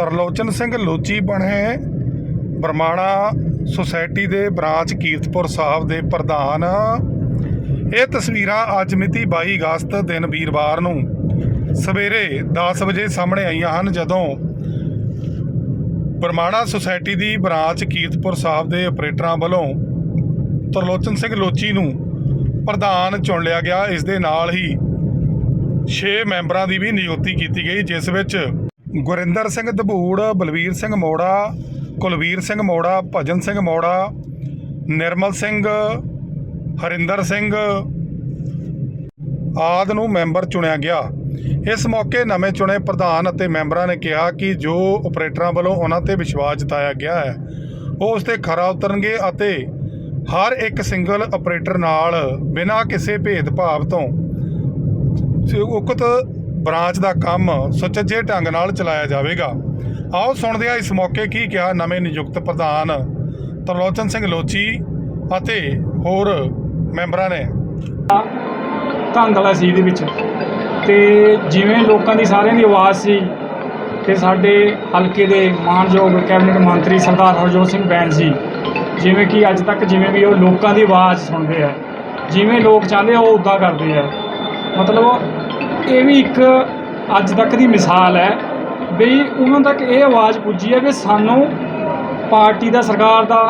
ਤਰਲੋਚਨ ਸਿੰਘ ਲੋਚੀ ਬਣੇ ਬਰਮਾਣਾ ਸੁਸਾਇਟੀ ਦੇ ਬ੍ਰਾਂਚ ਕੀਰਤਪੁਰ ਸਾਹਿਬ ਦੇ ਪ੍ਰਧਾਨ। ਇਹ ਤਸਵੀਰਾਂ ਅੱਜ ਮਿਤੀ 22 ਅਗਸਤ ਦਿਨ ਵੀਰਵਾਰ ਨੂੰ ਸਵੇਰੇ 10 ਵਜੇ ਸਾਹਮਣੇ ਆਈਆਂ ਹਨ, ਜਦੋਂ ਬਰਮਾਣਾ ਸੁਸਾਇਟੀ ਦੀ ਬ੍ਰਾਂਚ ਕੀਰਤਪੁਰ ਸਾਹਿਬ ਦੇ ਆਪਰੇਟਰਾਂ ਵੱਲੋਂ ਤਰਲੋਚਨ ਸਿੰਘ ਲੋਚੀ ਨੂੰ ਪ੍ਰਧਾਨ ਚੁਣ ਲਿਆ ਗਿਆ। ਇਸ ਦੇ ਨਾਲ ਹੀ 6 ਮੈਂਬਰਾਂ ਦੀ ਵੀ ਨਿਯੁਕਤੀ ਕੀਤੀ ਗਈ, ਜਿਸ ਵਿੱਚ ਗੁਰਿੰਦਰ ਸਿੰਘ ਦਬੂੜ, ਬਲਵੀਰ ਸਿੰਘ ਮੋੜਾ, ਕੁਲਵੀਰ ਸਿੰਘ ਮੋੜਾ, ਭਜਨ ਸਿੰਘ ਮੋੜਾ, ਨਿਰਮਲ ਸਿੰਘ, ਹਰਿੰਦਰ ਸਿੰਘ ਆਦ ਨੂੰ ਮੈਂਬਰ ਚੁਣਿਆ ਗਿਆ। ਇਸ ਮੌਕੇ ਨਵੇਂ ਚੁਣੇ ਪ੍ਰਧਾਨ ਅਤੇ ਮੈਂਬਰਾਂ ਨੇ ਕਿਹਾ ਕਿ ਜੋ ਆਪਰੇਟਰਾਂ ਵੱਲੋਂ ਉਹਨਾਂ ਤੇ ਵਿਸ਼ਵਾਸ ਜਤਾਇਆ ਗਿਆ ਹੈ, ਉਹ ਉਸ ਤੇ ਖਰਾ ਉਤਰਨਗੇ ਅਤੇ ਹਰ ਇੱਕ ਸਿੰਗਲ ਆਪਰੇਟਰ ਨਾਲ ਬਿਨਾਂ ਕਿਸੇ ਭੇਦਭਾਵ ਤੋਂ ਉਕਤ ਬ੍ਰਾਂਚ ਦਾ ਕੰਮ ਸੁਚੱਜੇ ਢੰਗ ਨਾਲ ਚਲਾਇਆ ਜਾਵੇਗਾ। ਆਓ ਸੁਣਦੇ ਹਾਂ ਇਸ ਮੌਕੇ ਕੀ ਕਿਹਾ ਨਵੇਂ ਨਿਯੁਕਤ ਪ੍ਰਧਾਨ ਤਰਲੋਚਨ ਸਿੰਘ ਲੋਚੀ ਅਤੇ ਹੋਰ ਮੈਂਬਰਾਂ ਨੇ। ਧੰਦਲਾ ਸੀ ਦੇ ਵਿੱਚ। ਤੇ ਜਿਵੇਂ ਲੋਕਾਂ ਦੀ ਸਾਰਿਆਂ ਦੀ ਆਵਾਜ਼ ਸੀ ਕਿ ਸਾਡੇ ਹਲਕੇ ਦੇ ਮਾਨਯੋਗ ਕੈਬਨਿਟ ਮੰਤਰੀ ਸਰਦਾਰ ਹਰਜੋਤ ਸਿੰਘ ਬੈਂਸ ਜੀ, ਜਿਵੇਂ ਕਿ ਅੱਜ ਤੱਕ ਜਿਵੇਂ ਵੀ ਉਹ ਲੋਕਾਂ ਦੀ ਆਵਾਜ਼ ਸੁਣਦੇ ਆ, ਜਿਵੇਂ ਲੋਕ ਚਾਹੁੰਦੇ ਆ ਉਹ ਉਦਾਂ ਕਰਦੇ ਆ। ਮਤਲਬ ਇਹ ਵੀ ਇੱਕ ਅੱਜ ਤੱਕ ਦੀ ਮਿਸਾਲ ਹੈ ਵੀ ਉਹਨਾਂ ਤੱਕ ਇਹ ਆਵਾਜ਼ ਪੁੱਜੀ ਹੈ ਕਿ ਸਾਨੂੰ ਪਾਰਟੀ ਦਾ ਸਰਕਾਰ ਦਾ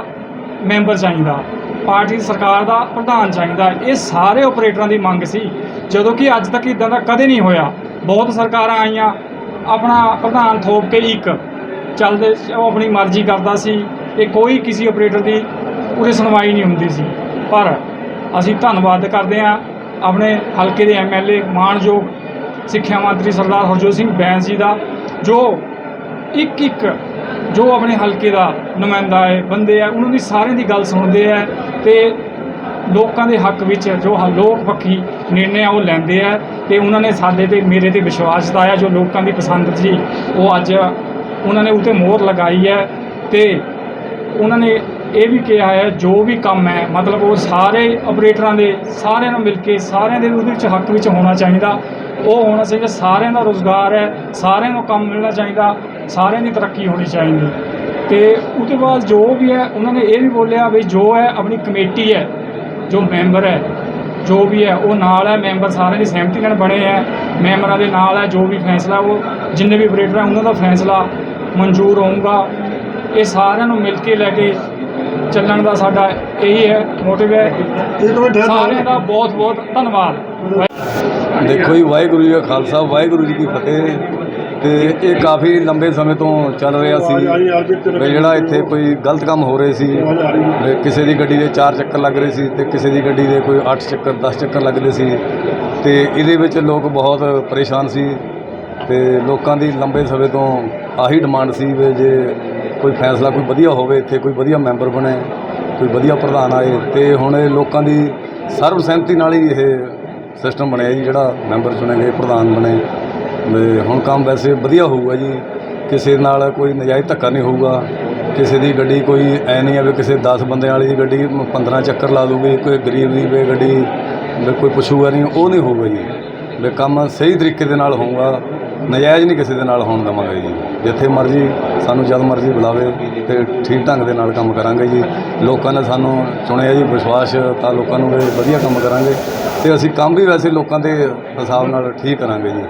ਮੈਂਬਰ ਚਾਹੀਦਾ, ਪਾਰਟੀ ਦੀ ਸਰਕਾਰ ਦਾ ਪ੍ਰਧਾਨ ਚਾਹੀਦਾ। ਇਹ ਸਾਰੇ ਆਪਰੇਟਰਾਂ ਦੀ ਮੰਗ ਸੀ। ਜਦੋਂ ਕਿ ਅੱਜ ਤੱਕ ਇਦਾਂ ਦਾ ਕਦੇ ਨਹੀਂ ਹੋਇਆ। ਬਹੁਤ ਸਰਕਾਰਾਂ ਆਈਆਂ, ਆਪਣਾ ਪ੍ਰਧਾਨ ਥੋਪ ਕੇ ਇੱਕ ਚੱਲਦੇ, ਉਹ ਆਪਣੀ ਮਰਜ਼ੀ ਕਰਦਾ ਸੀ। ਇਹ ਕੋਈ ਕਿਸੇ ਆਪਰੇਟਰ ਦੀ ਉਰੇ ਸੁਣਵਾਈ ਨਹੀਂ ਹੁੰਦੀ ਸੀ। ਪਰ ਅਸੀਂ ਧੰਨਵਾਦ ਕਰਦੇ ਹਾਂ ਆਪਣੇ ਹਲਕੇ ਦੇ ਐਮਐਲਏ ਮਾਨਯੋਗ ਸਿੱਖਿਆ ਮੰਤਰੀ ਸਰਦਾਰ ਹਰਜੋਤ ਸਿੰਘ ਬੈਂਸ ਜੀ ਦਾ, ਜੋ ਇੱਕ ਇੱਕ ਜੋ ਆਪਣੇ ਹਲਕੇ ਦਾ ਨੁਮਾਇੰਦਾ ਹੈ ਬੰਦੇ ਆ, ਉਹਨਾਂ ਦੀ ਸਾਰਿਆਂ ਦੀ ਗੱਲ ਸੁਣਦੇ ਆ ਤੇ ਲੋਕਾਂ ਦੇ ਹੱਕ ਵਿੱਚ ਜੋ ਹ- ਲੋਕ ਪੱਖੀ ਨਿਰਣੇ ਆ, ਉਹ ਲੈਂਦੇ ਆ ਤੇ ਉਹਨਾਂ ਨੇ ਸਾਡੇ ਤੇ, ਮੇਰੇ ਤੇ ਵਿਸ਼ਵਾਸ ਜਤਾਇਆ ਜੋ ਲੋਕਾਂ ਦੀ ਪਸੰਦ ਸੀ, ਉਹ ਅੱਜ ਉਹਨਾਂ ਨੇ ਉਤੇ ਮੋਹਰ ਲਗਾਈ ਹੈ ਤੇ ਉਹਨਾਂ ਨੇ ਇਹ ਵੀ ਕਿਹਾ ਹੈ, ਜੋ ਵੀ ਕੰਮ ਹੈ, ਮਤਲਬ ਉਹ ਸਾਰੇ ਆਪਰੇਟਰਾਂ ਦੇ, ਸਾਰਿਆਂ ਨੂੰ ਮਿਲ ਕੇ, ਸਾਰਿਆਂ ਦੇ ਉਹਦੇ ਵਿੱਚ ਹੱਕ ਵਿੱਚ ਹੋਣਾ ਚਾਹੀਦਾ। ਉਹ ਹੋਣਾ ਚਾਹੀਦਾ ਸਾਰਿਆਂ ਦਾ ਰੋਜ਼ਗਾਰ ਹੈ ਸਾਰਿਆਂ ਨੂੰ ਕੰਮ ਮਿਲਣਾ ਚਾਹੀਦਾ ਸਾਰਿਆਂ ਦੀ ਤਰੱਕੀ ਹੋਣੀ ਚਾਹੀਦੀ। ਤੇ ਉਹਦੇ ਬਾਅਦ ਜੋ ਵੀ ਹੈ ਉਹਨਾਂ ਨੇ ਇਹ ਵੀ ਬੋਲਿਆ ਵੀ ਜੋ ਹੈ ਆਪਣੀ ਕਮੇਟੀ ਹੈ ਜੋ ਮੈਂਬਰ ਹੈ ਜੋ ਵੀ ਹੈ ਉਹ ਨਾਲ ਹੈ ਮੈਂਬਰ ਸਾਰਿਆਂ ਦੀ ਸਹਿਮਤੀ ਨਾਲ ਬਣੇ ਹੈ ਮੈਂਬਰਾਂ ਦੇ ਨਾਲ ਹੈ ਜੋ ਵੀ ਫੈਸਲਾ ਉਹ ਜਿੰਨੇ ਵੀ ਆਪਰੇਟਰ ਹੈ ਉਹਨਾਂ ਦਾ ਫੈਸਲਾ ਮਨਜ਼ੂਰ ਹੋਊਗਾ। ਇਹ ਸਾਰਿਆਂ ਨੂੰ ਮਿਲ ਕੇ ਲੈ ਕੇ ਚੱਲਣ ਦਾ ਸਾਡਾ ਇਹੀ ਹੈ ਮੋਟਿਵ ਹੈ। ਸਾਰਿਆਂ ਦਾ ਬਹੁਤ ਬਹੁਤ ਧੰਨਵਾਦ। ਦੇਖੋ ਜੀ ਵਾਹਿਗੁਰੂ ਜੀ ਕਾ ਖਾਲਸਾ ਵਾਹਿਗੁਰੂ ਜੀ ਕੀ ਫਤਿਹ। ਤੇ ਇਹ ਕਾਫੀ ਲੰਬੇ ਸਮੇਂ ਤੋਂ ਚੱਲ ਰਿਹਾ ਸੀ ਵੀ ਜਿਹੜਾ ਇੱਥੇ ਕੋਈ ਗਲਤ ਕੰਮ ਹੋ ਰਹੇ ਸੀ ਵੀ ਕਿਸੇ ਦੀ ਗੱਡੀ ਦੇ 4 ਚੱਕਰ ਲੱਗ ਰਹੇ ਸੀ ਤੇ ਕਿਸੇ ਦੀ ਗੱਡੀ ਦੇ ਕੋਈ 8 ਚੱਕਰ 10 ਚੱਕਰ ਲੱਗਦੇ ਸੀ। ਤੇ ਇਹਦੇ ਵਿੱਚ ਲੋਕ ਬਹੁਤ ਪਰੇਸ਼ਾਨ ਸੀ ਤੇ ਲੋਕਾਂ ਦੀ ਲੰਬੇ ਸਮੇਂ ਤੋਂ ਆਹੀ ਡਿਮਾਂਡ ਸੀ ਵੀ ਜੇ ਕੋਈ ਫੈਸਲਾ ਕੋਈ ਵਧੀਆ ਹੋਵੇ ਇੱਥੇ ਕੋਈ ਵਧੀਆ ਮੈਂਬਰ ਬਣੇ ਕੋਈ ਵਧੀਆ ਪ੍ਰਧਾਨ ਆਏ। ਤੇ ਹੁਣ ਇਹ ਲੋਕਾਂ ਦੀ ਸਰਬ ਸਹਿਮਤੀ ਨਾਲ ਹੀ ਇਹ ਸਿਸਟਮ ਬਣਿਆ ਜੀ, ਜਿਹੜਾ ਮੈਂਬਰ ਚੁਣੇ ਗਏ, ਪ੍ਰਧਾਨ ਬਣੇ। ਵੀ ਹੁਣ ਕੰਮ ਵੈਸੇ ਵਧੀਆ ਹੋਊਗਾ ਜੀ। ਕਿਸੇ ਨਾਲ ਕੋਈ ਨਜਾਇਜ਼ ਧੱਕਾ ਨਹੀਂ ਹੋਊਗਾ। ਕਿਸੇ ਦੀ ਗੱਡੀ ਕੋਈ ਐ ਨਹੀਂ ਆ ਵੀ ਕਿਸੇ 10 ਬੰਦਿਆਂ ਵਾਲੀ ਦੀ ਗੱਡੀ 15 ਚੱਕਰ ਲਾ ਦੂਗੀ, ਕੋਈ ਗਰੀਬ ਦੀ ਵੀ ਗੱਡੀ, ਵੀ ਕੋਈ ਪੁੱਛੂਗਾ ਨਹੀਂ, ਉਹ ਨਹੀਂ ਹੋਊਗਾ ਜੀ। ਵੀ ਕੰਮ ਸਹੀ ਤਰੀਕੇ ਦੇ ਨਾਲ ਹੋਊਗਾ। ਨਜਾਇਜ਼ ਨਹੀਂ ਕਿਸੇ ਦੇ ਨਾਲ ਹੋਣ ਦੇਵਾਂਗੇ ਜੀ। ਜਿੱਥੇ ਮਰਜ਼ੀ ਸਾਨੂੰ ਜਦ ਮਰਜ਼ੀ ਬੁਲਾਵੇ ਤੇ ਠੀਕ ਢੰਗ ਦੇ ਨਾਲ ਕੰਮ ਕਰਾਂਗੇ ਜੀ। ਲੋਕਾਂ ਨੇ ਸਾਨੂੰ ਚੁਣਿਆ ਜੀ ਵਿਸ਼ਵਾਸ ਤਾਂ ਲੋਕਾਂ ਨੂੰ ਵੀ ਵਧੀਆ ਕੰਮ ਕਰਾਂਗੇ ਤੇ ਅਸੀਂ ਕੰਮ ਵੀ ਵੈਸੇ ਲੋਕਾਂ ਦੇ ਹਿਸਾਬ ਨਾਲ ਠੀਕ ਕਰਾਂਗੇ ਜੀ।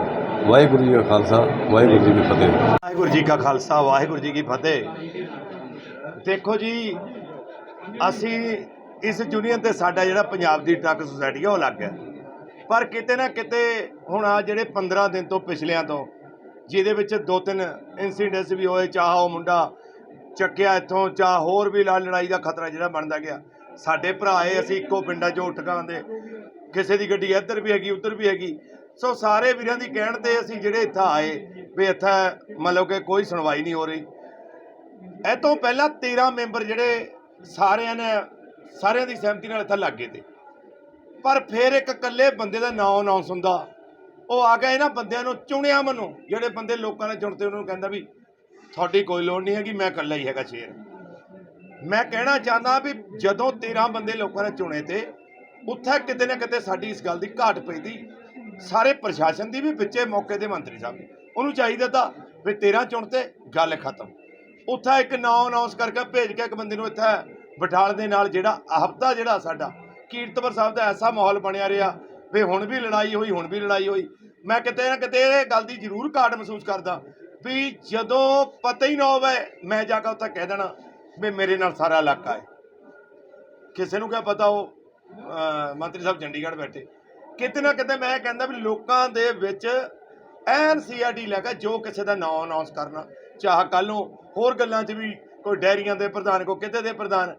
ਵਾਹਿਗੁਰੂ ਜੀ ਕਾ ਖਾਲਸਾ, ਵਾਹਿਗੁਰੂ ਜੀ ਕੀ ਫਤਿਹ। ਵਾਹਿਗੁਰੂ ਜੀ ਕਾ ਖਾਲਸਾ, ਵਾਹਿਗੁਰੂ ਜੀ ਕੀ ਫਤਿਹ। ਦੇਖੋ ਜੀ, ਅਸੀਂ ਇਸ ਯੂਨੀਅਨ ਤੇ ਸਾਡਾ ਜਿਹੜਾ ਪੰਜਾਬ ਦੀ ਟਰੱਕ ਸੁਸਾਇਟੀ ਹੈ ਉਹ ਅਲੱਗ ਹੈ। ਪਰ ਕਿਤੇ ਨਾ ਕਿਤੇ ਹੁਣ ਆ ਜਿਹੜੇ 15 ਦਿਨ ਤੋਂ ਪਿਛਲਿਆਂ ਤੋਂ, ਜਿਹਦੇ ਵਿੱਚ ਦੋ ਤਿੰਨ ਇਨਸੀਡੈਂਟਸ ਵੀ ਹੋਏ, ਚਾਹ ਉਹ ਮੁੰਡਾ ਚੱਕਿਆ ਇੱਥੋਂ, ਚਾਹ ਹੋਰ ਵੀ ਲਾ- ਲੜਾਈ ਦਾ ਖਤਰਾ ਜਿਹੜਾ ਬਣਦਾ ਗਿਆ। ਸਾਡੇ ਭਰਾ ਏ ਅਸੀਂ ਇੱਕੋ ਪਿੰਡਾਂ 'ਚੋਂ ਉੱਠ ਦੇ। ਕਿਸੇ ਦੀ ਗੱਡੀ ਇੱਧਰ ਵੀ ਹੈਗੀ, ਉੱਧਰ ਵੀ ਹੈਗੀ। ਸੋ ਸਾਰੇ ਵੀਰਾਂ ਦੀ ਕਹਿਣ ਤੇ ਅਸੀਂ ਜਿਹੜੇ ਇੱਥੇ ਆਏ, ਵੀ ਇੱਥੇ ਮਤਲਬ ਕਿ ਕੋਈ ਸੁਣਵਾਈ ਨਹੀਂ ਹੋ ਰਹੀ। ਇਹ ਤੋਂ ਪਹਿਲਾਂ 13 ਮੈਂਬਰ ਜਿਹੜੇ ਸਾਰਿਆਂ ਨੇ, ਸਾਰਿਆਂ ਦੀ ਸਹਿਮਤੀ ਨਾਲ ਇੱਥੇ ਲੱਗੇ ਤੇ। ਪਰ ਫਿਰ ਇੱਕ ਇਕੱਲੇ ਬੰਦੇ ਦਾ ਨਾਮ ਅਨਾਉਂਸ ਹੁੰਦਾ। ਉਹ ਆ ਗਿਆ ਇਹਨਾਂ ਬੰਦਿਆਂ ਨੂੰ ਚੁਣਿਆ ਮਨੂੰ। ਜਿਹੜੇ ਬੰਦੇ ਲੋਕਾਂ ਨੇ ਚੁਣਤੇ ਉਹਨਾਂ ਨੂੰ ਕਹਿੰਦਾ ਵੀ ਤੁਹਾਡੀ ਕੋਈ ਲੋੜ ਨਹੀਂ ਹੈਗੀ, ਮੈਂ ਇਕੱਲਾ ਹੀ ਹੈਗਾ ਸ਼ੇਰ। ਮੈਂ ਕਹਿਣਾ ਚਾਹੁੰਦਾ ਵੀ ਜਦੋਂ 13 ਬੰਦੇ ਲੋਕਾਂ ਨੇ ਚੁਣੇ ਤੇ ਉੱਥੇ ਕਿਤੇ ਨਾ ਕਿਤੇ ਸਾਡੀ ਇਸ ਗੱਲ ਦੀ ਘਾਟ ਪੈਂਦੀ। ਸਾਰੇ ਪ੍ਰਸ਼ਾਸਨ ਦੀ ਵੀ ਵਿੱਚੇ ਮੌਕੇ ਦੇ ਮੰਤਰੀ ਸਾਹਿਬ ਉਹਨੂੰ ਚਾਹੀਦਾ ਤਾਂ ਵੀ 13 ਚੁਣਤੇ ਗੱਲ ਖਤਮ। ਉੱਥੇ ਇੱਕ ਨਾਂ ਅਨਾਉਂਸ ਕਰਕੇ ਭੇਜ ਕੇ ਇੱਕ ਬੰਦੇ ਨੂੰ ਇੱਥੇ ਬਿਠਾਲ ਦੇ ਨਾਲ ਜਿਹੜਾ ਹਫਤਾ ਜਿਹੜਾ ਸਾਡਾ ਕੀਰਤਪੁਰ ਸਾਹਿਬ ਦਾ ਐਸਾ ਮਾਹੌਲ ਬਣਿਆ ਰਿਹਾ ਵੀ ਹੁਣ ਵੀ ਲੜਾਈ ਹੋਈ, ਹੁਣ ਵੀ ਲੜਾਈ ਹੋਈ। ਮੈਂ ਕਿਤੇ ਨਾ ਕਿਤੇ ਇਹ ਗੱਲ ਦੀ ਜ਼ਰੂਰ ਘਾਟ ਮਹਿਸੂਸ ਕਰਦਾ ਵੀ ਜਦੋਂ ਪਤਾ ਹੀ ਨਾ ਹੋਵੇ, ਮੈਂ ਜਾ ਕੇ ਉੱਥੇ ਕਹਿ ਦੇਣਾ ਵੀ ਮੇਰੇ ਨਾਲ ਸਾਰਾ ਇਲਾਕਾ ਹੈ। ਕਿਸੇ ਨੂੰ ਕਿਆ ਪਤਾ ਉਹ ਮੰਤਰੀ ਸਾਹਿਬ ਚੰਡੀਗੜ੍ਹ ਬੈਠੇ। ਕਿਤੇ ਨਾ ਕਿਤੇ ਮੈਂ ਕਹਿੰਦਾ ਵੀ ਲੋਕਾਂ ਦੇ ਵਿੱਚ ਐਨ ਸੀਆਰਡੀ ਲੈ ਕੇ ਜੋ ਕਿਸੇ ਦਾ ਨਾਮ ਅਨਾਉਂਸ ਕਰਨਾ, ਚਾਹ ਕੱਲ ਨੂੰ ਹੋਰ ਗੱਲਾਂ 'ਚ ਵੀ ਕੋਈ ਡੈਰੀਆਂ ਦੇ ਪ੍ਰਧਾਨ ਕੋ ਕਿਤੇ ਦੇ ਪ੍ਰਧਾਨ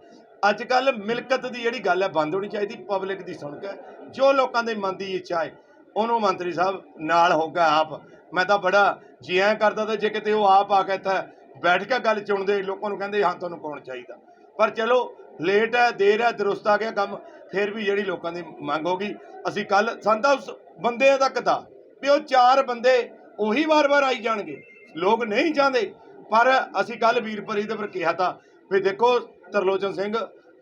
ਅੱਜ ਕੱਲ ਮਿਲਕਤ ਦੀ ਜਿਹੜੀ ਗੱਲ ਹੈ ਬੰਦ ਹੋਣੀ ਚਾਹੀਦੀ ਪਬਲਿਕ ਦੀ ਸੁਣ ਕੇ। ਜੋ ਲੋਕਾਂ ਦੇ ਮਨ ਦੀ ਇੱਛਾ ਹੈ, ਉਹਨੂੰ ਮੰਤਰੀ ਸਾਹਿਬ ਨਾਲ ਹੋਗਾ ਆਪ। ਮੈਂ ਤਾਂ ਬੜਾ ਜੀ ਕਰਦਾ ਤਾਂ ਜੇ ਕਿਤੇ ਉਹ ਆਪ ਆ ਕੇ ਇੱਥੇ ਬੈਠ ਕੇ ਗੱਲ ਚੁਣਦੇ, ਲੋਕਾਂ ਨੂੰ ਕਹਿੰਦੇ, ਹਾਂ, ਤੁਹਾਨੂੰ ਕੌਣ ਚਾਹੀਦਾ? ਪਰ ਚਲੋ ਲੇਟ ਹੈ, ਦੇਰ ਹੈ, ਦਰੁਸਤ ਆ ਗਿਆ ਕੰਮ, ਫਿਰ ਵੀ ਜਿਹੜੀ ਲੋਕਾਂ ਦੀ ਮੰਗ ਹੋ ਗਈ ਅਸੀਂ ਕੱਲ ਸੰਤਾ ਉਸ ਬੰਦੇ ਤੱਕ ਦਾ ਵੀ ਉਹ ਚਾਰ ਬੰਦੇ ਉਹੀ ਵਾਰ-ਵਾਰ ਆਈ ਜਾਣਗੇ। ਲੋਕ ਨਹੀਂ ਜਾਂਦੇ ਪਰ ਅਸੀਂ ਕੱਲ ਵੀਰਪਰੀ ਦੇ ਪਰ ਕਿਹਾ ਤਾਂ, ਵੀ ਦੇਖੋ ਤਰਲੋਚਨ ਸਿੰਘ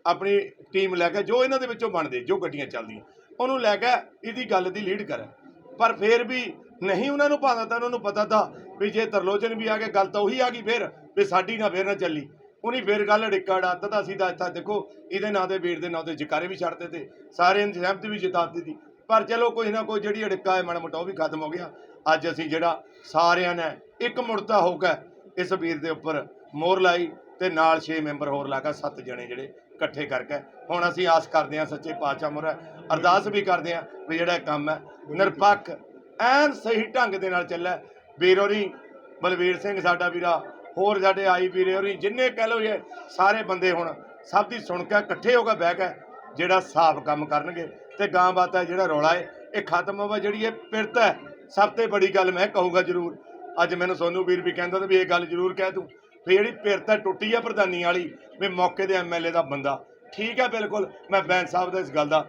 ਆਪਣੀ ਟੀਮ ਲੈ ਕੇ ਜੋ ਇਹਨਾਂ ਦੇ ਵਿੱਚੋਂ ਬਣਦੇ, ਜੋ ਗੱਡੀਆਂ ਚੱਲਦੀਆਂ, ਉਹਨੂੰ ਲੈ ਕੇ ਇਹਦੀ ਗੱਲ ਦੀ ਲੀਡ ਕਰੇ। ਪਰ ਫਿਰ ਵੀ ਨਹੀਂ ਉਹਨਾਂ ਨੂੰ ਪਤਾ ਤਾਂ ਉਹਨਾਂ ਨੂੰ ਪਤਾ ਤਾਂ ਵੀ ਜੇ ਤਰਲੋਚਨ ਵੀ ਆ ਗਿਆ ਗੱਲ ਤਾਂ ਉਹੀ ਆ ਗਈ ਫਿਰ, ਵੀ ਸਾਡੀ ਨਾ ਫਿਰ ਨਾ ਚੱਲੀ। ਉਹਨੇ ਫਿਰ ਗੱਲ ਅੜਿੱਕਾ ਡਾਤਾ ਤਾਂ ਅਸੀਂ ਤਾਂ ਇੱਥੇ ਦੇਖੋ, ਇਹਦੇ ਨਾਂ ਦੇ ਵੀਰ ਦੇ ਨਾਂ ਤੇ ਜਕਾਰੇ ਵੀ ਛੱਡਦੇ ਤੇ ਸਾਰੇ ਨੇ ਸਹਿਮਤ ਵੀ ਜਿਤਾ ਦਿੱਤੀ ਪਰ ਚਲੋ ਕੋਈ ਨਾ ਕੋਈ ਜਿਹੜੀ ਅੜਿੱਕਾ ਹੈ, ਮਾੜਾ ਮੋਟਾ ਉਹ ਵੀ ਖਤਮ ਹੋ ਗਿਆ। ਅੱਜ ਅਸੀਂ ਜਿਹੜਾ ਸਾਰਿਆਂ ਨੇ ਇੱਕ ਮੁੜਤਾ ਹੋ ਕੇ ਇਸ ਵੀਰ ਦੇ ਉੱਪਰ ਮੋਹਰ ਲਾਈ ਤੇ ਨਾਲ 6 ਮੈਂਬਰ ਹੋਰ ਲਾ ਕੇ 7 ਜਣੇ ਜਿਹੜੇ ਇਕੱਠੇ ਕਰਕੇ। ਹੁਣ ਅਸੀਂ ਆਸ ਕਰਦੇ ਹਾਂ ਸੱਚੇ ਪਾਤਸ਼ਾਹ ਮੁਰੇ ਅਰਦਾਸ ਵੀ ਕਰਦੇ ਹਾਂ ਵੀ ਜਿਹੜਾ ਇਹ ਕੰਮ ਹੈ, ਨਿਰਪੱਖ, ਐਨ ਸਹੀ ਢੰਗ ਦੇ ਨਾਲ ਚੱਲੇ। ਵੀਰ ਹੋਰੀ ਬਲਵੀਰ ਸਿੰਘ ਸਾਡਾ ਵੀਰਾ, ਹੋਰ ਸਾਡੇ ਆਈ ਵੀਰੇ ਹੋਰੀ ਜਿੰਨੇ ਕਹਿ ਲਓ ਜੇ ਸਾਰੇ ਬੰਦੇ ਹੁਣ ਸਭ ਦੀ ਸੁਣ ਕੇ ਇਕੱਠੇ ਹੋ ਕੇ ਬਹਿ ਕੇ ਜਿਹੜਾ ਸਾਫ਼ ਕੰਮ ਕਰਨਗੇ ਤੇ ਗਾਂ ਬਾਤ ਹੈ ਜਿਹੜਾ ਰੌਲਾ ਹੈ, ਇਹ ਖਤਮ ਹੋਵੇ, ਜਿਹੜੀ ਇਹ ਪਿਰਤ ਹੈ, ਸਭ ਤੋਂ ਬੜੀ ਗੱਲ ਮੈਂ ਕਹੂੰਗਾ ਜ਼ਰੂਰ। ਅੱਜ ਮੈਨੂੰ ਸੋਨੂ ਵੀਰ ਵੀ ਕਹਿੰਦਾ ਤੇ ਵੀ ਇਹ ਗੱਲ ਜ਼ਰੂਰ ਕਹਿ ਤੂੰ। ਵੀ ਜਿਹੜੀ ਪਿਰਤ ਹੈ ਟੁੱਟੀ ਹੈ ਪ੍ਰਧਾਨੀ ਵਾਲੀ, ਵੀ ਮੌਕੇ ਦੇ ਐਮਐਲਏ ਦਾ ਬੰਦਾ। ਠੀਕ ਹੈ ਬਿਲਕੁਲ, ਮੈਂ ਬੈਂਸ ਸਾਹਿਬ ਦਾ ਇਸ ਗੱਲ ਦਾ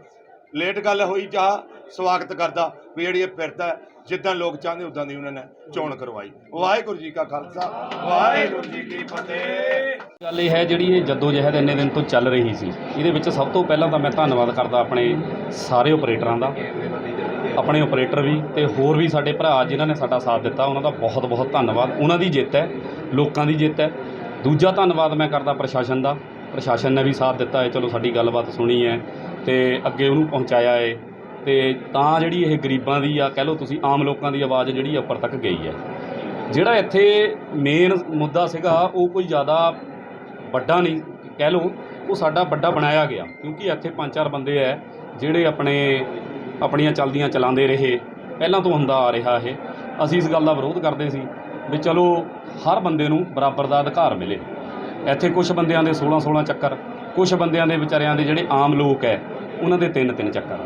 ਲੇਟ ਗੱਲ ਹੋਈ, ਚਾਹ ਸਵਾਗਤ ਕਰਦਾ ਵੀ ਜਿਹੜੀ ਇਹ ਪਿਰਤ ਹੈ, ਜਿੱਦਾਂ ਲੋਕ ਚਾਹੁੰਦੇ ਉਦਾਂ ਦੀ ਉਹਨਾਂ ਨੇ ਚੋਣ ਕਰਵਾਈ। ਵਾਹਿਗੁਰੂ ਜੀ ਕਾ ਖਾਲਸਾ, ਵਾਹਿਗੁਰੂ ਜੀ ਕੀ ਫਤਿਹ। ਗੱਲ ਇਹ ਹੈ ਜਿਹੜੀ ਇਹ ਜੱਦੋ ਜਹਿਦ ਇੰਨੇ ਦਿਨ ਤੋਂ ਚੱਲ ਰਹੀ ਸੀ, ਇਹਦੇ ਵਿੱਚ ਸਭ ਤੋਂ ਪਹਿਲਾਂ ਤਾਂ ਮੈਂ ਧੰਨਵਾਦ ਕਰਦਾ ਆਪਣੇ ਸਾਰੇ ਆਪਰੇਟਰਾਂ ਦਾ। ਆਪਣੇ ਆਪਰੇਟਰ ਵੀ ਤੇ ਹੋਰ ਵੀ ਸਾਡੇ ਭਰਾ ਜਿਨ੍ਹਾਂ ਨੇ ਸਾਡਾ ਸਾਥ ਦਿੱਤਾ, ਉਹਨਾਂ ਦਾ ਬਹੁਤ ਬਹੁਤ ਧੰਨਵਾਦ। ਉਹਨਾਂ ਦੀ ਜਿੱਤ ਹੈ, ਲੋਕਾਂ ਦੀ ਜਿੱਤ ਹੈ। ਦੂਜਾ ਧੰਨਵਾਦ ਮੈਂ ਕਰਦਾ ਪ੍ਰਸ਼ਾਸਨ ਦਾ। ਪ੍ਰਸ਼ਾਸਨ ਨੇ ਵੀ ਸਾਥ ਦਿੱਤਾ ਹੈ, ਚਲੋ ਸਾਡੀ ਗੱਲਬਾਤ ਸੁਣੀ ਹੈ ਤੇ ਅੱਗੇ ਉਹਨੂੰ ਪਹੁੰਚਾਇਆ ਹੈ। ਤੇ ਤਾਂ ਜਿਹੜੀ ਇਹ ਗਰੀਬਾਂ ਦੀ ਆ, ਕਹਿ ਲਓ ਤੁਸੀਂ ਆਮ ਲੋਕਾਂ ਦੀ ਆਵਾਜ਼ ਜਿਹੜੀ ਉੱਪਰ ਤੱਕ ਗਈ ਹੈ। ਜਿਹੜਾ ਇੱਥੇ ਮੇਨ ਮੁੱਦਾ ਸੀਗਾ, ਉਹ ਕੋਈ ਜ਼ਿਆਦਾ ਵੱਡਾ ਨਹੀਂ, ਕਹਿ ਲਓ ਉਹ ਸਾਡਾ ਵੱਡਾ ਬਣਾਇਆ ਗਿਆ। ਕਿਉਂਕਿ ਇੱਥੇ ਪੰਜ ਚਾਰ ਬੰਦੇ ਐ ਜਿਹੜੇ ਆਪਣੇ ਆਪਣੀਆਂ ਚਲਦੀਆਂ ਚਲਾਉਂਦੇ ਰਹੇ। ਪਹਿਲਾਂ ਤੋਂ ਹੁੰਦਾ ਆ ਰਿਹਾ ਇਹ। ਅਸੀਂ ਇਸ ਗੱਲ ਦਾ ਵਿਰੋਧ ਕਰਦੇ ਸੀ ਵੀ ਚਲੋ ਹਰ ਬੰਦੇ ਨੂੰ ਬਰਾਬਰ ਦਾ ਅਧਿਕਾਰ ਮਿਲੇ। ਇੱਥੇ ਕੁਝ ਬੰਦਿਆਂ ਦੇ 16 16 ਚੱਕਰ ਕੁਝ ਬੰਦਿਆਂ ਦੇ ਵਿਚਾਰਿਆਂ ਦੇ ਜਿਹੜੇ ਆਮ ਲੋਕ ਐ, ਉਹਨਾਂ ਦੇ ਤਿੰਨ ਤਿੰਨ ਚੱਕਰ।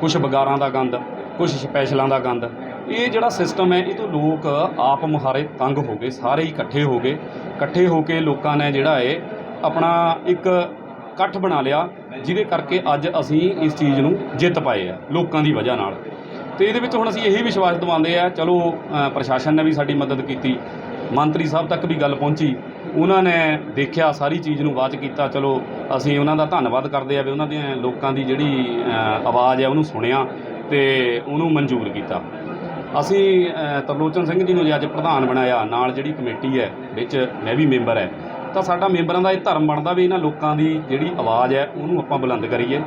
ਕੁਝ ਬਗਾਰਾਂ ਦਾ ਗੰਦ ਕੁਝ ਸਪੈਸ਼ਲਾਂ ਦਾ ਗੰਦ। ਇਹ ਜਿਹੜਾ ਸਿਸਟਮ ਹੈ ਇਹ ਤੋਂ ਲੋਕ ਆਪ ਮੁਹਾਰੇ ਤੰਗ ਹੋ ਗਏ, ਸਾਰੇ ਹੀ ਇਕੱਠੇ ਹੋ ਗਏ। ਇਕੱਠੇ ਹੋ ਕੇ ਲੋਕਾਂ ਨੇ ਜਿਹੜਾ ਹੈ ਆਪਣਾ ਇੱਕ ਇਕੱਠ ਬਣਾ ਲਿਆ, ਜਿਹਦੇ ਕਰਕੇ ਅੱਜ ਅਸੀਂ ਇਸ ਚੀਜ਼ ਨੂੰ ਜਿੱਤ ਪਾਏ ਆ, ਲੋਕਾਂ ਦੀ ਵਜ੍ਹਾ ਨਾਲ। ਤੇ ਇਹਦੇ ਵਿੱਚ ਹੁਣ ਅਸੀਂ ਇਹੀ ਵਿਸ਼ਵਾਸ ਦਿਵਾਉਂਦੇ ਆ, ਚਲੋ ਪ੍ਰਸ਼ਾਸਨ ਨੇ ਵੀ ਸਾਡੀ ਮਦਦ ਕੀਤੀ, ਮੰਤਰੀ ਸਾਹਿਬ ਤੱਕ ਵੀ ਗੱਲ ਪਹੁੰਚੀ, ਉਹਨਾਂ ਨੇ ਦੇਖਿਆ, ਸਾਰੀ ਚੀਜ਼ ਨੂੰ ਵਾਚ ਕੀਤਾ, ਚਲੋ, ਅਸੀਂ ਉਹਨਾਂ ਦਾ ਧੰਨਵਾਦ ਕਰਦੇ ਆ ਵੀ ਉਹਨਾਂ ਦੇ ਲੋਕਾਂ ਦੀ ਜਿਹੜੀ ਆਵਾਜ਼ ਹੈ ਉਹਨੂੰ ਸੁਣਿਆ ਤੇ ਉਹਨੂੰ ਮਨਜ਼ੂਰ ਕੀਤਾ। ਅਸੀਂ ਤਰਲੋਚਨ ਸਿੰਘ ਜੀ ਨੂੰ ਜੇ ਅੱਜ ਪ੍ਰਧਾਨ ਬਣਾਇਆ, ਨਾਲ ਜਿਹੜੀ ਕਮੇਟੀ ਹੈ, ਵਿੱਚ ਮੈਂ ਵੀ ਮੈਂਬਰ ਹੈ ਤਾਂ ਸਾਡਾ ਮੈਂਬਰਾਂ ਦਾ ਇਹ ਧਰਮ ਬਣਦਾ ਵੀ ਇਹਨਾਂ ਲੋਕਾਂ ਦੀ ਜਿਹੜੀ ਆਵਾਜ਼ ਹੈ ਉਹਨੂੰ ਆਪਾਂ ਬੁਲੰਦ ਕਰੀਏ।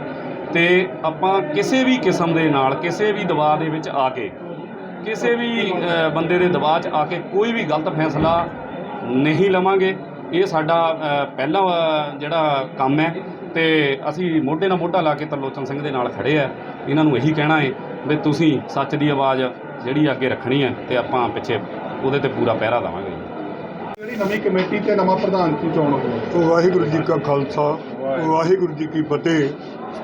ਤੇ ਆਪਾਂ ਕਿਸੇ ਵੀ ਕਿਸਮ ਦੇ ਨਾਲ ਕਿਸੇ ਵੀ ਦਬਾਅ ਦੇ ਵਿੱਚ ਆ ਕੇ ਕਿਸੇ ਵੀ ਬੰਦੇ ਦੇ ਦਬਾਅ 'ਚ ਆ ਕੇ ਕੋਈ ਵੀ ਗਲਤ ਫੈਸਲਾ ਨਹੀਂ ਲਵਾਂਗੇ। ਇਹ ਸਾਡਾ ਅ, ਪਹਿਲਾ ਜਿਹੜਾ ਕੰਮ ਹੈ। ਤੇ ਅਸੀਂ ਮੋਢੇ ਨਾਲ ਮੋਢਾ ਲਾ ਕੇ ਤਰਲੋਚਨ ਸਿੰਘ ਦੇ ਨਾਲ ਖੜੇ ਆ। ਇਹਨਾਂ ਨੂੰ ਇਹੀ ਕਹਿਣਾ ਹੈ ਵੀ ਤੁਸੀਂ ਸੱਚ ਦੀ ਆਵਾਜ਼ ਜਿਹੜੀ ਅੱਗੇ ਰੱਖਣੀ ਹੈ ਤੇ ਆਪਾਂ ਪਿੱਛੇ ਉਹਦੇ ਤੇ ਪੂਰਾ ਪਹਿਰਾ ਦੇਵਾਂਗੇ। ਨਵੀਂ ਕਮੇਟੀ ਤੇ ਨਵਾਂ ਪ੍ਰਧਾਨ ਦੀ ਚੋਣ ਹੋਈ ਵਾਹਿਗੁਰੂ ਜੀ ਕਾ ਖਾਲਸਾ ਵਾਹਿਗੁਰੂ ਜੀ ਕੀ ਫਤਿਹ।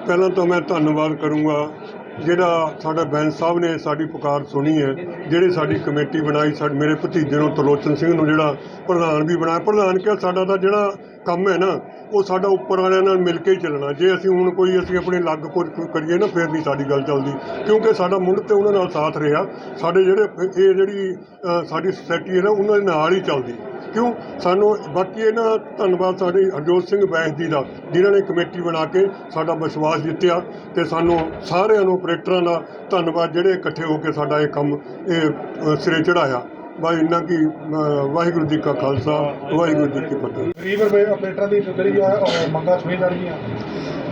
ਪਹਿਲਾਂ ਤਾਂ ਮੈਂ ਧੰਨਵਾਦ ਕਰੂੰਗਾ ਜਿਹੜਾ ਸਾਡਾ ਬੈਂਸ ਸਾਹਿਬ ਨੇ ਸਾਡੀ ਪੁਕਾਰ ਸੁਣੀ ਹੈ ਜਿਹੜੇ ਸਾਡੀ ਕਮੇਟੀ ਬਣਾਈ ਸਾਡੇ ਮੇਰੇ ਭਤੀਜੇ ਨੂੰ ਤਰਲੋਚਨ ਸਿੰਘ ਨੂੰ ਜਿਹੜਾ ਪ੍ਰਧਾਨ ਵੀ ਬਣਾਇਆ। ਪ੍ਰਧਾਨ ਕਿਹਾ ਸਾਡਾ ਤਾਂ ਜਿਹੜਾ ਕੰਮ ਹੈ ਨਾ ਉਹ ਸਾਡਾ ਉੱਪਰ ਵਾਲਿਆਂ ਨਾਲ ਮਿਲ ਕੇ ਹੀ ਚੱਲਣਾ। ਜੇ ਅਸੀਂ ਹੁਣ ਕੋਈ ਅਸੀਂ ਆਪਣੇ ਲੱਗ ਕੁਝ ਕਰੀਏ ਨਾ ਫਿਰ ਨਹੀਂ ਸਾਡੀ ਗੱਲ ਚੱਲਦੀ। ਕਿਉਂਕਿ ਸਾਡਾ ਮੁੱਢ ਤੇ ਉਹਨਾਂ ਨਾਲ ਸਾਥ ਰਿਹਾ। ਸਾਡੇ ਜਿਹੜੇ ਇਹ ਜਿਹੜੀ ਅ, ਸਾਡੀ ਸੋਸਾਇਟੀ ਹੈ ਨਾ ਉਹਨਾਂ ਦੇ ਨਾਲ ਹੀ ਚੱਲਦੀ। ਕਿਉਂ? ਸਾਨੂੰ ਬਾਕੀ ਇਹਨਾਂ ਧੰਨਵਾਦ ਸਾਡੇ ਹਰਜੋਤ ਸਿੰਘ ਬੈਂਸ ਜੀ ਦਾ, ਜਿਨ੍ਹਾਂ ਨੇ ਕਮੇਟੀ ਬਣਾ ਕੇ ਸਾਡਾ ਵਿਸ਼ਵਾਸ ਜਿੱਤਿਆ ਤੇ ਸਾਨੂੰ ਸਾਰਿਆਂ ਨੂੰ ਆਪਰੇਟਰਾਂ ਦਾ ਧੰਨਵਾਦ ਜਿਹੜੇ ਇਕੱਠੇ ਹੋ ਕੇ ਸਾਡਾ ਇਹ ਕੰਮ, ਇਹ ਸਿਰੇ ਚੜਾਇਆ ਬਸ ਇੰਨਾ ਕੀ ਵਾਹਿਗੁਰੂ ਜੀ ਕਾ ਖਾਲਸਾ, ਵਾਹਿਗੁਰੂ ਜੀ ਕੀ ਫਤਿਹ। ਗਰੀਬ ਆਪਰੇਟਰਾਂ ਦੀ ਜਿਹੜੀ ਆ ਉਹ ਮੰਗਾਂ ਸੁਣੀ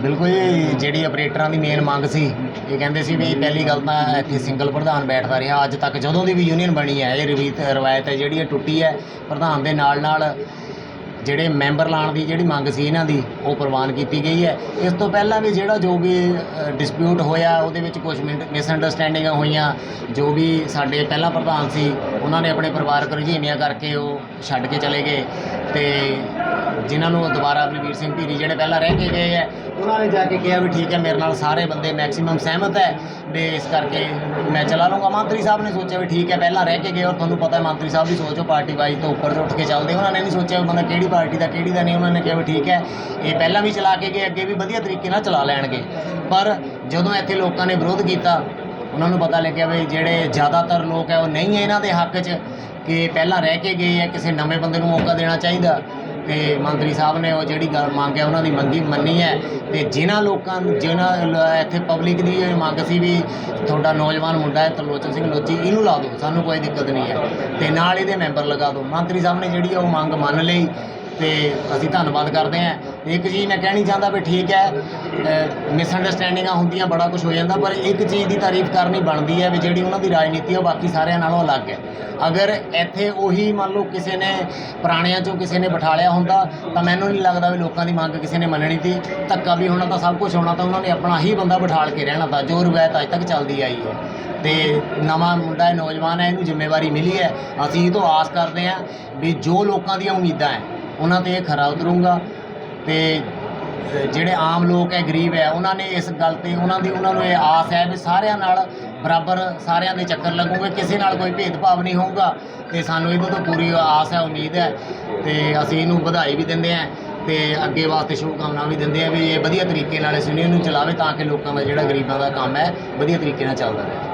ਬਿਲਕੁਲ ਜੀ, ਜਿਹੜੀ ਆਪਰੇਟਰਾਂ ਦੀ ਮੇਨ ਮੰਗ ਸੀ, ਇਹ ਕਹਿੰਦੇ ਸੀ ਵੀ ਪਹਿਲੀ ਗੱਲ ਤਾਂ ਇੱਥੇ ਸਿੰਗਲ ਪ੍ਰਧਾਨ ਬੈਠਦਾ ਰਿਹਾ। ਅੱਜ ਤੱਕ ਜਦੋਂ ਦੀ ਵੀ ਯੂਨੀਅਨ ਬਣੀ ਹੈ, ਇਹ ਰਵੀਤ ਰਵਾਇਤ ਹੈ ਜਿਹੜੀ ਇਹ ਟੁੱਟੀ ਹੈ, ਪ੍ਰਧਾਨ ਦੇ ਨਾਲ ਨਾਲ ਜਿਹੜੇ ਮੈਂਬਰ ਲਾਣ ਦੀ ਜਿਹੜੀ ਮੰਗ ਸੀ ਇਹਨਾਂ ਦੀ, ਉਹ ਪ੍ਰਵਾਨ ਕੀਤੀ ਗਈ ਹੈ। ਇਸ ਤੋਂ ਪਹਿਲਾਂ ਵੀ ਜਿਹੜਾ ਜੋ ਵੀ ਡਿਸਪਿਊਟ ਹੋਇਆ, ਉਹਦੇ ਵਿੱਚ ਕੁਝ ਮਿਸਅੰਡਰਸਟੈਂਡਿੰਗਾਂ ਹੋਈਆਂ। ਜੋ ਵੀ ਸਾਡੇ ਪਹਿਲਾਂ ਪ੍ਰਧਾਨ ਸੀ, ਉਹਨਾਂ ਨੇ ਆਪਣੇ ਪਰਿਵਾਰਕ ਰੁਝੇਵਿਆਂ ਕਰਕੇ ਉਹ ਛੱਡ ਕੇ ਚਲੇ ਗਏ। ਤੇ ਜਿਨ੍ਹਾਂ ਨੂੰ ਦੁਬਾਰਾ ਬਲਵੀਰ ਸਿੰਘ ਧੀਰੀ ਜਿਹੜੇ ਪਹਿਲਾਂ ਰਹਿ ਕੇ ਗਏ ਹੈ ਉਹਨਾਂ ਨੇ ਜਾ ਕੇ ਕਿਹਾ ਵੀ ਠੀਕ ਹੈ, ਮੇਰੇ ਨਾਲ ਸਾਰੇ ਬੰਦੇ ਮੈਕਸਿਮਮ ਸਹਿਮਤ ਹੈ ਵੀ ਇਸ ਕਰਕੇ ਮੈਂ ਚਲਾ ਲੂੰਗਾ ਮੰਤਰੀ ਸਾਹਿਬ ਨੇ ਸੋਚਿਆ ਵੀ ਠੀਕ ਹੈ, ਪਹਿਲਾਂ ਰਹਿ ਕੇ ਗਏ ਔਰ ਤੁਹਾਨੂੰ ਪਤਾ ਹੈ ਮੰਤਰੀ ਸਾਹਿਬ ਦੀ ਸੋਚੋ ਪਾਰਟੀ ਵਾਈਜ਼ ਤੋਂ ਉੱਪਰ ਉੱਠ ਕੇ ਚੱਲਦੇ। ਉਹਨਾਂ ਨੇ ਨਹੀਂ ਸੋਚਿਆ ਵੀ ਬੰਦਾ ਕਿਹੜੀ ਪਾਰਟੀ ਦਾ, ਕਿਹੜੀ ਦਾ ਨਹੀਂ। ਉਹਨਾਂ ਨੇ ਕਿਹਾ ਵੀ ਠੀਕ ਹੈ, ਇਹ ਪਹਿਲਾਂ ਵੀ ਚਲਾ ਕੇ ਗਏ, ਅੱਗੇ ਵੀ ਵਧੀਆ ਤਰੀਕੇ ਨਾਲ ਚਲਾ ਲੈਣਗੇ। ਪਰ ਜਦੋਂ ਇੱਥੇ ਲੋਕਾਂ ਨੇ ਵਿਰੋਧ ਕੀਤਾ, ਉਹਨਾਂ ਨੂੰ ਪਤਾ ਲੱਗਿਆ ਵੀ ਜਿਹੜੇ ਜ਼ਿਆਦਾਤਰ ਲੋਕ ਹੈ, ਉਹ ਨਹੀਂ ਹੈ ਇਹਨਾਂ ਦੇ ਹੱਕ 'ਚ ਕਿ ਪਹਿਲਾਂ ਰਹਿ ਕੇ ਗਏ ਹੈ, ਕਿਸੇ ਨਵੇਂ ਬੰਦੇ ਨੂੰ ਮੌਕਾ ਦੇਣਾ ਚਾਹੀਦਾ। ਤੇ ਮੰਤਰੀ ਸਾਹਿਬ ਨੇ ਉਹ ਜਿਹੜੀ ਗੱਲ ਮੰਗ ਹੈ, ਉਹਨਾਂ ਦੀ ਮੰਗੀ ਮੰਨੀ ਹੈ ਤੇ ਜਿਨ੍ਹਾਂ ਲੋਕਾਂ ਨੂੰ, ਜਿਨ੍ਹਾਂ ਇੱਥੇ ਪਬਲਿਕ ਦੀ ਇਹ ਮੰਗ ਸੀ ਵੀ ਤੁਹਾਡਾ ਨੌਜਵਾਨ ਮੁੰਡਾ ਹੈ, ਤਰਲੋਚਨ ਸਿੰਘ ਲੋਚੀ, ਇਹਨੂੰ ਲਾ ਦਿਓ, ਸਾਨੂੰ ਕੋਈ ਦਿੱਕਤ ਨਹੀਂ ਹੈ। ਤੇ ਨਾਲ ਇਹਦੇ ਮੈਂਬਰ ਲਗਾ ਦਿਓ। ਮੰਤਰੀ ਸਾਹਿਬ ਨੇ ਜਿਹੜੀ ਉਹ ਮੰਗ ਮੰਨ ਲਈ ਤੇ ਅਸੀਂ ਧੰਨਵਾਦ ਕਰਦੇ ਹਾਂ। ਇੱਕ ਚੀਜ਼ ਮੈਂ ਕਹਿਣੀ ਚਾਹੁੰਦਾ ਵੀ ਠੀਕ ਹੈ ਮਿਸਅੰਡਰਸਟੈਂਡਿੰਗਾਂ ਹੁੰਦੀਆਂ, ਬੜਾ ਕੁਝ ਹੋ ਜਾਂਦਾ, ਪਰ ਇੱਕ ਚੀਜ਼ ਦੀ ਤਾਰੀਫ ਕਰਨੀ ਬਣਦੀ ਹੈ ਵੀ ਜਿਹੜੀ ਉਹਨਾਂ ਦੀ ਰਾਜਨੀਤੀ ਹੈ ਉਹ ਬਾਕੀ ਸਾਰਿਆਂ ਨਾਲੋਂ ਅਲੱਗ ਹੈ। ਅਗਰ ਇੱਥੇ ਉਹੀ ਮੰਨ ਲਓ ਕਿਸੇ ਨੇ ਪੁਰਾਣਿਆਂ ਚੋਂ ਕਿਸੇ ਨੇ ਬਿਠਾ ਲਿਆ ਹੁੰਦਾ, ਤਾਂ ਮੈਨੂੰ ਨਹੀਂ ਲੱਗਦਾ ਵੀ ਲੋਕਾਂ ਦੀ ਮੰਗ ਕਿਸੇ ਨੇ ਮੰਨਣੀ ਸੀ। ਧੱਕਾ ਵੀ ਹੋਣਾ ਤਾਂ ਸਭ ਕੁਝ ਹੋਣਾ, ਤਾਂ ਉਹਨਾਂ ਨੇ ਆਪਣਾ ਹੀ ਬੰਦਾ ਬਿਠਾਲ ਕੇ ਰਹਿਣਾ ਤਾਂ, ਜੋ ਰਵਾਇਤ ਅੱਜ ਤੱਕ ਚੱਲਦੀ ਆਈ ਹੈ। ਤੇ ਨਵਾਂ ਮੁੰਡਾ ਹੈ, ਨੌਜਵਾਨ ਹੈ, ਇਹਨੂੰ ਜ਼ਿੰਮੇਵਾਰੀ ਮਿਲੀ ਹੈ। ਅਸੀਂ ਇਹ ਤੋਂ ਆਸ ਕਰਦੇ ਹਾਂ ਵੀ ਜੋ ਲੋਕਾਂ ਦੀਆਂ ਉਮੀਦਾਂ ਹੈ ਉਹਨਾਂ ਤੇ ਇਹ ਖਰਾ ਉਤਰੂੰਗਾ। ਤੇ ਜਿਹੜੇ ਆਮ ਲੋਕ ਹੈ, ਗਰੀਬ ਹੈ, ਉਹਨਾਂ ਨੇ ਇਸ ਗੱਲ ਤੇ ਉਹਨਾਂ ਦੀ ਉਹਨਾਂ ਨੂੰ ਇਹ ਆਸ ਹੈ ਵੀ ਸਾਰਿਆਂ ਨਾਲ ਬਰਾਬਰ ਸਾਰਿਆਂ ਦੇ ਚੱਕਰ ਲੱਗੂਗੇ, ਕਿਸੇ ਨਾਲ ਕੋਈ ਭੇਦਭਾਵ ਨਹੀਂ ਹੋਊਗਾ। ਤੇ ਸਾਨੂੰ ਇਹਦੇ ਤੋਂ ਪੂਰੀ ਆਸ ਹੈ, ਉਮੀਦ ਹੈ। ਤੇ ਅਸੀਂ ਇਹਨੂੰ ਵਧਾਈ ਵੀ ਦਿੰਦੇ ਹਾਂ ਤੇ ਅੱਗੇ ਵਾਸਤੇ ਸ਼ੁਭਕਾਮਨਾਵਾਂ ਵੀ ਦਿੰਦੇ ਹਾਂ ਵੀ ਇਹ ਵਧੀਆ ਤਰੀਕੇ ਨਾਲ ਇਸ ਯੂਨੀਅਨ ਨੂੰ ਚਲਾਵੇ ਤਾਂ ਕਿ ਲੋਕਾਂ ਦਾ ਜਿਹੜਾ ਗਰੀਬਾਂ ਦਾ ਕੰਮ ਹੈ, ਵਧੀਆ ਤਰੀਕੇ ਨਾਲ ਚੱਲਦਾ ਰਹੇ।